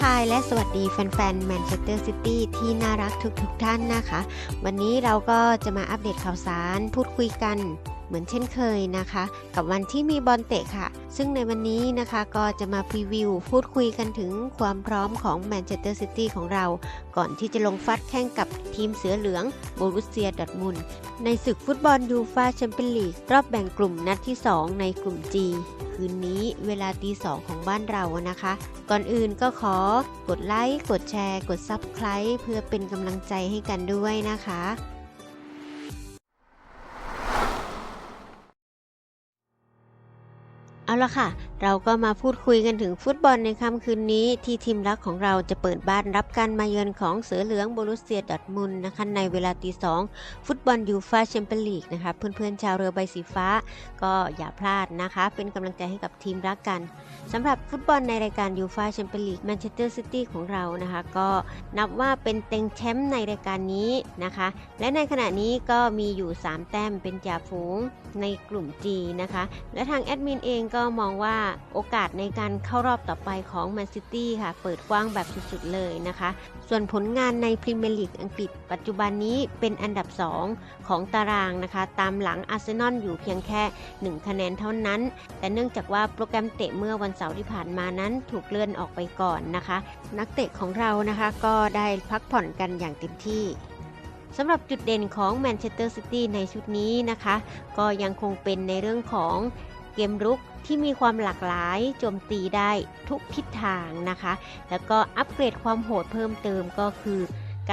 ทายและสวัสดีแฟนๆแมนเชสเตอร์ซิตี้ที่น่ารักทุกๆทท่านนะคะ วันนี้เราก็จะมาอัปเดตข่าวสารพูดคุยกันเหมือนเช่นเคยนะคะ กับวันที่มีบอลเตะค่ะ ซึ่งในวันนี้นะคะก็จะมาพรีวิว พูดคุยกันถึงความพร้อมของแมนเชสเตอร์ซิตี้ของเรา ก่อนที่จะลงฟัดแข่งกับทีมเสือเหลืองโบรุสเซียดอทมุนในศึกฟุตบอลยูฟาแชมเปี้ยนลีกรอบแบ่งกลุ่มนัดที่ 2 ในกลุ่ม G คืนนี้เวลาตีสองของบ้านเรานะคะ ก่อนอื่นก็ขอกดไลค์ กดแชร์ กด Subscribe เพื่อเป็นกำลังใจให้กันด้วยนะคะ เอาละค่ะ เราก็มาพูดคุยกันถึงฟุตบอลในค่ำคืนนี้ ที่ทีมรักของเราจะเปิดบ้านรับการมาเยือนของเสือเหลืองโบรุสเซียดอทมุนนะคะในเวลาตีสองฟุตบอลยูฟาแชมเปี้ยนลีกนะคะเพื่อนๆชาวเรือใบสีฟ้า ก็อย่าพลาดนะคะ เป็นกำลังใจให้กับทีมรักกันสำหรับฟุตบอลในรายการยูฟาแชมเปี้ยนลีกแมนเชสเตอร์ซิตี้ของเรานะคะก็นับว่าเป็นเต็งแชมป์ในรายการนี้นะคะ และในขณะนี้ก็มีอยู่ 3 แต้มเป็นจ่าฝูงในกลุ่ม G นะคะและทางแอดมินเองก็็มองว่าโอกาสในการเข้ารอบต่อไปของแมนซิตี้ค่ะ เปิดกว้างแบบสุดๆเลยนะคะ ส่วนผลงานในพรีเมียร์ลีกอังกฤษ ปัจจุบันนี้เป็นอันดับ 2 ของตารางนะคะ ตามหลังอาร์เซนอลอยู่เพียงแค่ 1 คะแนนเท่านั้น แต่เนื่องจากว่าโปรแกรมเตะเมื่อวันเสาร์ที่ผ่านมานั้นถูกเลื่อนออกไปก่อนนะคะ นักเตะของเรานะคะก็ได้พักผ่อนกันอย่างเต็มที่สำหรับจุดเด่นของแมนเชสเตอร์ซิตี้ในชุดนี้นะคะ ก็ยังคงเป็นในเรื่องของเกมรุก ที่มีความหลากหลายโจมตีได้ทุกทิศทางนะคะ แล้วก็อัปเกรดความโหดเพิ่มเติมก็คือ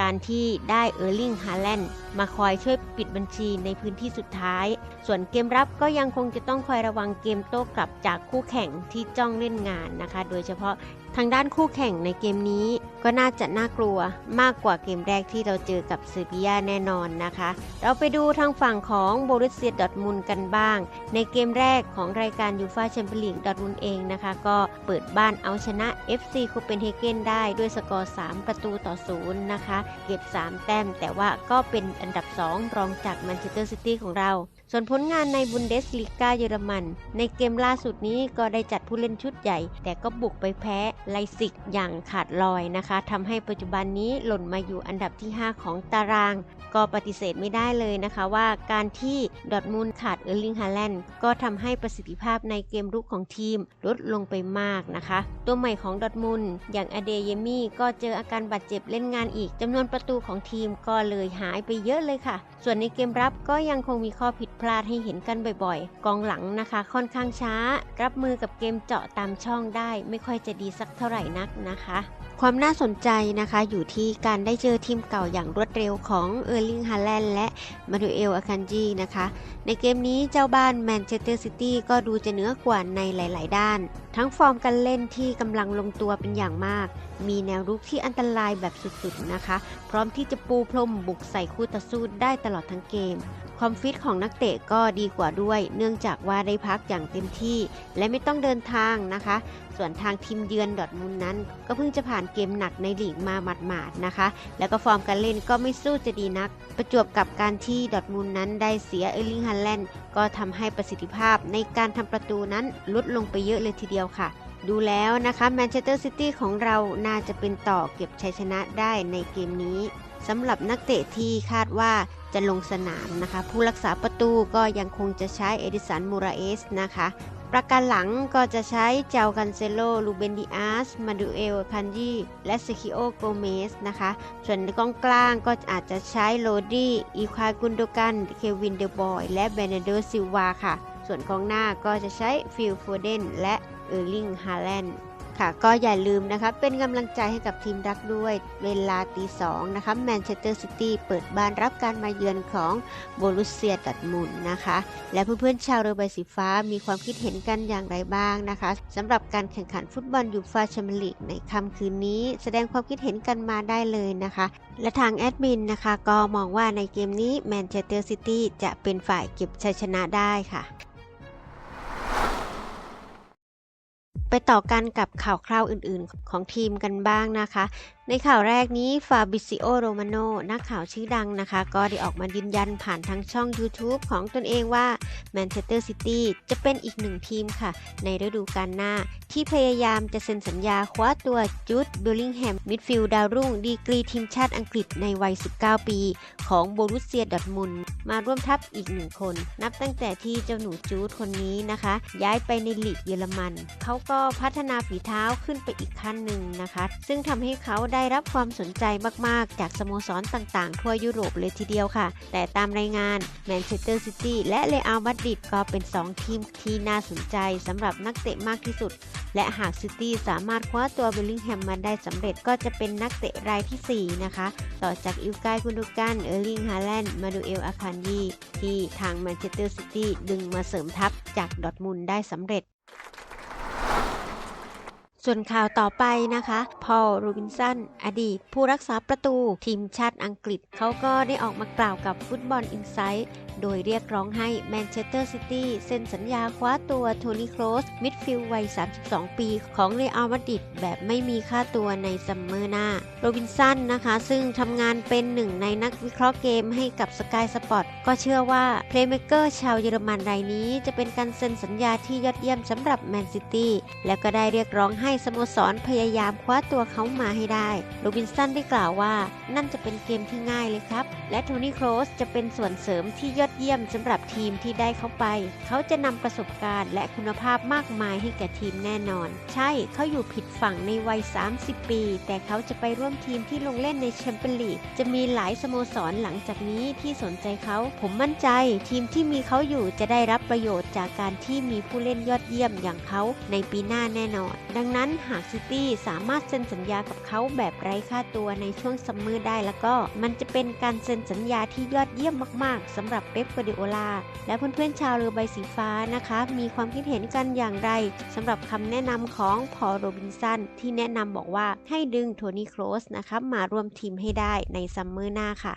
การที่ได้เออร์ลิงฮาแลนด์มาคอยช่วยปิดบัญชีในพื้นที่สุดท้าย ส่วนเกมรับก็ยังคงจะต้องคอยระวังเกมโต้กลับจากคู่แข่งที่จ้องเล่นงานนะคะ โดยเฉพาะทางด้านคู่แข่งในเกมนี้ก็น่าจะน่ากลัวมากกว่าเกมแรกที่เราเจอกับเซบียาแน่นอนนะคะ เราไปดูทางฝั่งของโบรุสเซียดอทมุนด์กันบ้าง ในเกมแรกของรายการยูฟาแชมเปี้ยนลีกดอทมุนด์เองนะคะ ก็เปิดบ้านเอาชนะ FC โคเปนเฮเกนได้ด้วยสกอร์ 3 ประตูต่อศูนย์นะคะ เก็บ 3 แต้มแต่ว่าก็เป็นอันดับ 2 รองจากแมนเชสเตอร์ซิตี้ของเรา ส่วนผลงานในบุนเดสลีกาเยอรมัน ในเกมล่าสุดนี้ก็ได้จัดผู้เล่นชุดใหญ่ แต่ก็บุกไปแพ้ไลซิกอย่างขาดลอยนะคะทำให้ปัจจุบันนี้หล่นมาอยู่อันดับที่ 5 ของตาราง ก็ปฏิเสธไม่ได้เลยนะคะว่าการที่ดอทมุนด์ขาดเออร์ลิงฮาแลนด์ก็ทำให้ประสิทธิภาพในเกมรุกของทีมลดลงไปมากนะคะ ตัวใหม่ของดอทมุนด์อย่างอเดเยมี่ก็เจออาการบาดเจ็บเล่นงานอีกจำนวนประตูของทีมก็เลยหายไปเยอะเลยค่ะ ส่วนในเกมรับก็ยังคงมีข้อผิดพลาดให้เห็นกันบ่อยๆ กองหลังนะคะค่อนข้างช้า รับมือกับเกมเจาะตามช่องได้ ไม่ค่อยจะดีสักเท่าไหร่นักนะคะความน่าสนใจนะคะอยู่ที่การได้เจอทีมเก่าอย่างรวดเร็วของเออร์ลิงฮาแลนด์และมาดูเอลอาคันจีนะคะ ในเกมนี้เจ้าบ้านแมนเชสเตอร์ซิตี้ก็ดูจะเหนือกว่าในหลาย ๆ ด้าน ทั้งฟอร์มการเล่นที่กำลังลงตัวเป็นอย่างมาก มีแนวรุกที่อันตรายแบบสุดๆนะคะ พร้อมที่จะปูพรมบุกใส่คู่ต่อสู้ได้ตลอดทั้งเกม ความฟิตของนักเตะก็ดีกว่าด้วย เนื่องจากว่าได้พักอย่างเต็มที่ และไม่ต้องเดินทางนะคะ ส่วนทางทีมเยือนดอทมุนนั้น ก็เพิ่งจะผ่านเกมหนักในลีกมาหมาดๆนะคะ แล้วก็ฟอร์มการเล่นก็ไม่สู้จะดีนัก ประจวบกับการที่ดอทมุนนั้นได้เสียเออร์ลิงฮันแลนด์ก็ทำให้ประสิทธิภาพในการทำประตูนั้นลดลงไปเยอะเลยทีเดียวค่ะ ดูแล้วนะคะแมนเชสเตอร์ซิตี้ของเราน่าจะเป็นต่อเก็บชัยชนะได้ในเกมนี้สำหรับนักเตะที่คาดว่าจะลงสนามนะคะ ผู้รักษาประตูก็ยังคงจะใช้เอดิสันมูราเอสนะคะ ประกันหลังก็จะใช้เจ้าคันเซโลลูเบนดิอาส มาดูเอล คันยีและเซคิโอ โกเมสนะคะ ส่วนในกองกลางก็อาจจะใช้โรดี้อีควายกุนโดกัน เควินเดบอย และเบเนโดซิวาค่ะ ส่วนกองหน้าก็จะใช้ฟิลโฟเดนและ เออร์ลิง ฮาแลนด์ค่ะก็อย่าลืมนะคะ เป็นกำลังใจให้กับทีมรักด้วยเวลาตีสองนะคะแมนเชสเตอร์ซิตี้เปิดบ้านรับการมาเยือนของโบรุสเซียดอร์ทมุนนะคะ และเพื่อนๆชาวเรือใบสีฟ้ามีความคิดเห็นกันอย่างไรบ้างนะคะสำหรับการแข่งขันฟุตบอลยูฟาแชมเปี้ยนลีกในค่ำคืนนี้ แสดงความคิดเห็นกันมาได้เลยนะคะ และทางแอดมินนะคะ ก็มองว่าในเกมนี้แมนเชสเตอร์ซิตี้จะเป็นฝ่ายเก็บชัยชนะได้ค่ะ ต่อกันกับข่าวคราวอื่นๆ ของทีมกันบ้างนะคะ ในข่าวแรกนี้ฟาบิซิโอโรมาโนนักข่าวชื่อดังนะคะ ก็ได้ออกมายืนยันผ่านทางช่อง YouTube ของตนเองว่าแมนเชสเตอร์ซิตี้จะเป็นอีกหนึ่งทีมค่ะ ในฤดูกาลหน้า ที่พยายามจะเซ็นสัญญาคว้าตัวจูดบิลลิงแฮมมิดฟิลด์ดาวรุ่ง ดีกรีทีมชาติอังกฤษในวัย 19 ปี ของโบรุสเซียดอทมุนมาร่วมทัพอีกหนึ่งคน นับตั้งแต่ที่เจ้าหนูจูดคนนี้นะคะ ย้ายไปในลีกเยอรมัน เขาก็พัฒนาฝีเท้าขึ้นไปอีกขั้นหนึ่งนะคะ ซึ่งทำให้เขาได้ได้รับความสนใจมาก ๆ จากสโมสรต่างๆ ทั่วยุโรปเลยทีเดียวค่ะ แต่ตามรายงานแมนเชสเตอร์ซิตี้และเรอัลมาดริดก็เป็น 2 ทีมที่น่าสนใจสำหรับนักเตะมากที่สุด และหากซิตี้สามารถคว้าตัวเบลลิงแฮมมาได้สำเร็จก็จะเป็นนักเตะรายทีสี่4 นะคะ ต่อจากอิลกายกุนดูกันเออร์ลิงฮาแลนด์มาดูเอลอาคานยีที่ทางแมนเชสเตอร์ซิตี้ดึงมาเสริมทัพจากดอทมุนได้สำเร็จ ส่วนข่าวต่อไปนะคะ พอลโรบินสัน อดีต ผู้รักษาประตูทีมชาติอังกฤษ เขาก็ได้ออกมากล่าวกับฟุตบอลอินไซต์โดยเรียกร้องให้แมนเชสเตอร์ซิตี้เซ็นสัญญาคว้าตัวโทนี่โครสมิดฟิลด์วัย 32 ปีของเรอัลมาดริดแบบไม่มีค่าตัวในซัมเมอร์หน้า โรบินสันนะคะ ซึ่งทำงานเป็นหนึ่งในนักวิเคราะห์เกมให้กับสกายสปอร์ตก็เชื่อว่าเพลย์เมเกอร์ชาวเยอรมันรายนี้ จะเป็นการเซ็นสัญญาที่ยอดเยี่ยมสำหรับแมนซิตี้แล้วก็ได้เรียกร้องให้สโมสรพยายามคว้าตัวเขามาให้ได้ โรบินสันได้กล่าวว่า นั่นจะเป็นเกมที่ง่ายเลยครับ และโทนี่โครสจะเป็นส่วนเสริมที่ยอดเยี่ยมสำหรับทีมที่ได้เข้าไป เขาจะนำประสบการณ์และคุณภาพมากมายให้แก่ทีมแน่นอน ใช่เขาอยู่ผิดฝั่งในวัย 30 ปี แต่เขาจะไปร่วมทีมที่ลงเล่นในแชมเปี้ยนลีกจะมีหลายสโมสรหลังจากนี้ที่สนใจเขา ผมมั่นใจ ทีมที่มีเขาอยู่จะได้รับประโยชน์จากการที่มีผู้เล่นยอดเยี่ยมอย่างเขาในปีหน้าแน่นอน ดังนั้นหากซิตี้สามารถเซ็นสัญญากับเขาแบบไร้ค่าตัวในช่วงซัมเมอร์ได้แล้วก็มันจะเป็นการเซ็นสัญญาที่ยอดเยี่ยมมากๆสำหรับเป๊ปกวาร์ดิโอลาและเพื่อนๆชาวเรือใบสีฟ้านะคะ มีความคิดเห็นกันอย่างไรสำหรับคำแนะนำของพอโรบินสันที่แนะนำบอกว่าให้ดึงโทนี่โครสนะคะมาร่วมทีมให้ได้ในซัมเมอร์หน้าค่ะ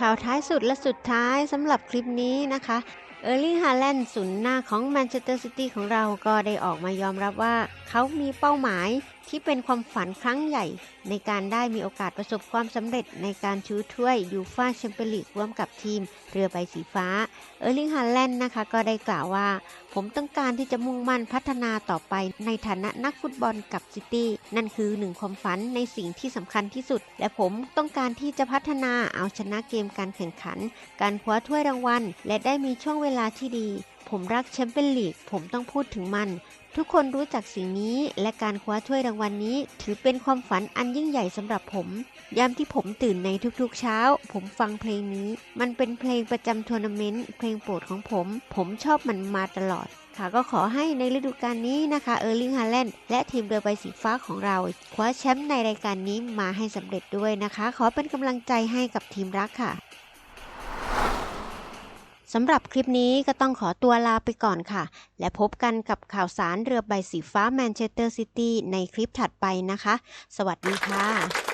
ข่าวท้ายสุดและสุดท้ายสำหรับคลิปนี้นะคะ เออร์ลิงฮาแลนด์ศูนย์หน้าของแมนเชสเตอร์ซิตี้ของเราก็ได้ออกมายอมรับว่า เขามีเป้าหมาย ที่เป็นความฝันครั้งใหญ่ ในการได้มีโอกาสประสบความสำเร็จในการชูถ้วยยูฟ่าแชมเปี้ยนลีกร่วมกับทีมเรือใบสีฟ้า เออร์ลิงฮาแลนด์นะคะ ก็ได้กล่าวว่า ผมต้องการที่จะมุ่งมั่นพัฒนาต่อไปในฐานะนักฟุตบอลกับซิตี้ นั่นคือหนึ่งความฝันในสิ่งที่สำคัญที่สุด และผมต้องการที่จะพัฒนาเอาชนะเกมการแข่งขัน การคว้าถ้วยรางวัล และได้มีช่วงเวลาที่ดี ผมรักแชมเปี้ยนลีก ผมต้องพูดถึงมัน ทุกคนรู้จักสิ่งนี้ และการคว้าถ้วยรางวัลนนี้ ถือเป็นความฝันอันยิ่งใหญ่สำหรับผม ยามที่ผมตื่นในทุกๆเช้า ผมฟังเพลงนี้ มันเป็นเพลงประจำทัวร์นาเมนต์ เพลงโปรดของผม ผมชอบมันมาตลอด ค่ะก็ขอให้ในฤดูกาลนี้นะคะเออร์ลิงฮาแลนด์และทีมเรือใบสีฟ้าของเรา คว้าแชมป์ในรายการนี้มาให้สำเร็จด้วยนะคะ ขอเป็นกำลังใจให้กับทีมรักค่ะ สำหรับคลิปนี้ก็ต้องขอตัวลาไปก่อนค่ะ และพบกันกับข่าวสารเรือใบสีฟ้าแมนเชสเตอร์ซิตี้ในคลิปถัดไปนะคะ สวัสดีค่ะ